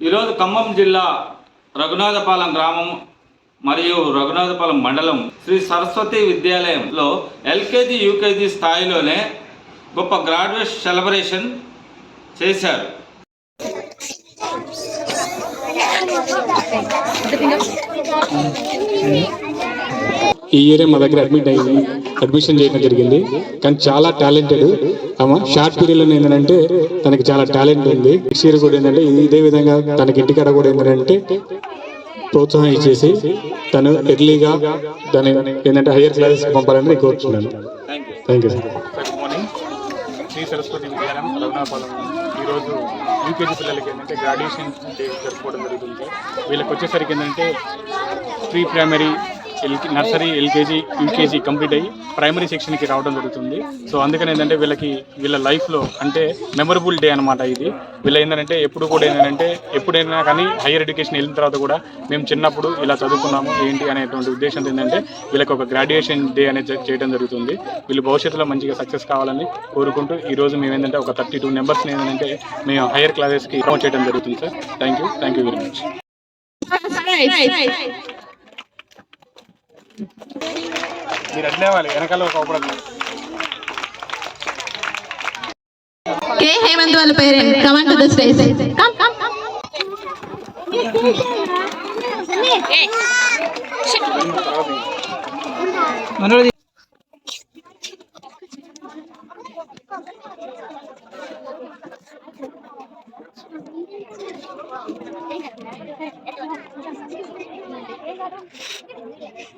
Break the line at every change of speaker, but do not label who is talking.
ఈరోజు ఖమ్మం జిల్లా రఘునాథపాలెం గ్రామం మరియు రఘునాథపాలెం మండలం శ్రీ సరస్వతి విద్యాలయంలో ఎల్కేజీ యూకేజీ స్థాయిలోనే గొప్ప గ్రాడ్యుయేట్ సెలబ్రేషన్ చేశారు.
ఈ ఇయర్ మా దగ్గర అడ్మిట్ అయ్యింది అడ్మిషన్ చేయడం జరిగింది. కానీ చాలా టాలెంటెడ్ ఆమె షార్ట్ పీరియడ్లో ఏంటంటే తనకి చాలా టాలెంట్ ఉంది. నెక్స్ట్ ఇయర్ కూడా ఏంటంటే ఇదే విధంగా తనకి ఇంటికాడ కూడా ఏంటంటే ప్రోత్సాహం ఇచ్చేసి తను ఎర్లీగా దాని ఏంటంటే హైయర్ క్లాసెస్ పంపాలని నేను కోరుతున్నాను thank you sir
good morning Sri Saraswati Vidyalayam Raghunathapalem. ఈరోజు యూకేజీ పిల్లలకి ఏంటంటే గ్రాడ్యుయేషన్ డే జరుపుకోవడం జరుగుతుంది. వీళ్ళకి వచ్చేసరికి ఏంటంటే pre primary LK nursery LKG UKG complete అయ్యి ప్రైమరీ సెక్షన్కి రావడం జరుగుతుంది. సో అందుకని ఏంటంటే వీళ్ళకి వీళ్ళ లైఫ్లో అంటే మెమరబుల్ డే అనమాట ఇది. వీళ్ళ ఏంటంటే ఎప్పుడు కూడా ఏంటంటే ఎప్పుడైనా కానీ హైయర్ ఎడ్యుకేషన్ వెళ్ళిన తర్వాత కూడా మేము చిన్నప్పుడు ఇలా చదువుకున్నాము ఏంటి అనేటువంటి ఉద్దేశం ఏంటంటే వీళ్ళకి ఒక గ్రాడ్యుయేషన్ డే అనేది చేయడం జరుగుతుంది. వీళ్ళు భవిష్యత్తులో మంచిగా సక్సెస్ కావాలని కోరుకుంటూ ఈరోజు మేము ఏంటంటే ఒక థర్టీ టూ మెంబర్స్ని ఏంటంటే మేము హైయర్ క్లాసెస్కి ప్రమోట్ చేయడం జరుగుతుంది sir. Thank you. Thank you very much. మీరు అట్లేవాలి వెనకాల కోపడదు
కే హేమంత్ వాళ్ళ parent come on to the stage come come come మనోడి Thank you.